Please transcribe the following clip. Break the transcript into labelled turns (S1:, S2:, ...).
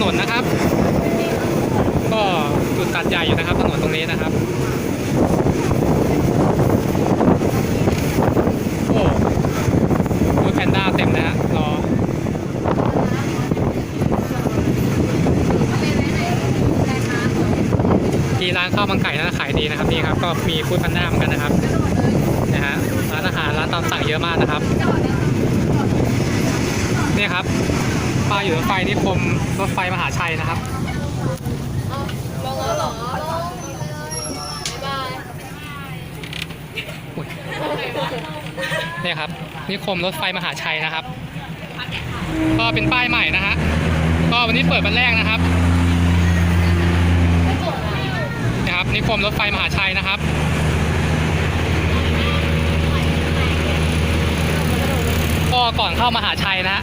S1: ถนนนะครับ ก็จุดตัดใหญ่อยู่นะครับถนนตรงนี้นะครับโอ้รถแพนด้าเต็มนะฮะรอที่ร้านข้าวมังไก่นะขายดีนะครับนี่ครับก็มีฟู้ดแพนด้าเหมือนกันนะครับนะฮะร้านอาหารร้านตามสั่งเยอะมากนะครับ นี่ครับ ป้ายอยู่รถไฟนิคมรถไฟมหาชัยนะครับลงแ
S2: ล้วเหรอลงบ๊ายบาย
S1: อุ๊ยเนี่ยครับนิคมรถไฟมหาชัยนะครับ ก็เป็นป้ายใหม่นะฮะก็วันนี้เปิดวันแรกนะครับนะครับนิคมรถไฟมหาชัยนะครับก็ก่อนเข้ามหาชัยนะฮะ